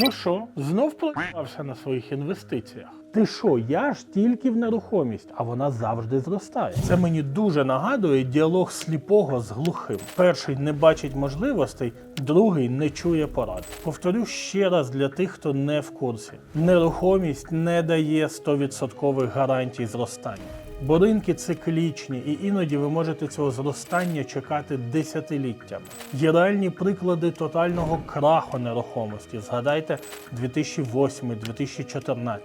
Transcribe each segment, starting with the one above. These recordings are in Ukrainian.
Ну що, знов планувався на своїх інвестиціях? Ти що, я ж тільки в нерухомість, а вона завжди зростає. Це мені дуже нагадує діалог сліпого з глухим. Перший не бачить можливостей, другий не чує порад. Повторю ще раз для тих, хто не в курсі: нерухомість не дає 100% гарантій зростання. Бо ринки циклічні, і іноді ви можете цього зростання чекати десятиліттями. Є реальні приклади тотального краху нерухомості. Згадайте 2008-2014.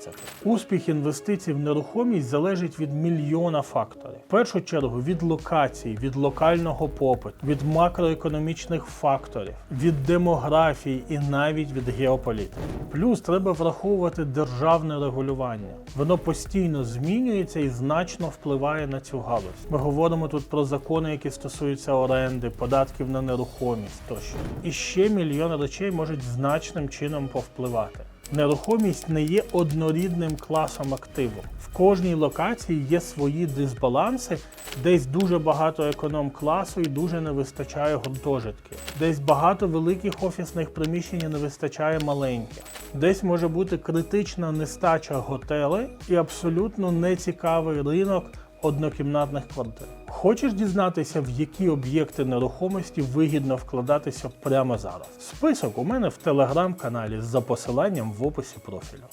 Успіх інвестицій в нерухомість залежить від мільйона факторів. В першу чергу від локацій, від локального попиту, від макроекономічних факторів, від демографії і навіть від геополітики. Плюс треба враховувати державне регулювання. Воно постійно змінюється і значно впливає на цю галузь. Ми говоримо тут про закони, які стосуються оренди, податків на нерухомість тощо. І ще мільйон речей можуть значним чином повпливати. Нерухомість не є однорідним класом активу. В кожній локації є свої дисбаланси, десь дуже багато економ-класу і дуже не вистачає гуртожитків. Десь багато великих офісних приміщень і не вистачає маленьких. Десь може бути критична нестача готелей і абсолютно нецікавий ринок однокімнатних квартир. Хочеш дізнатися, в які об'єкти нерухомості вигідно вкладатися прямо зараз? Список у мене в телеграм-каналі за посиланням в описі профілю.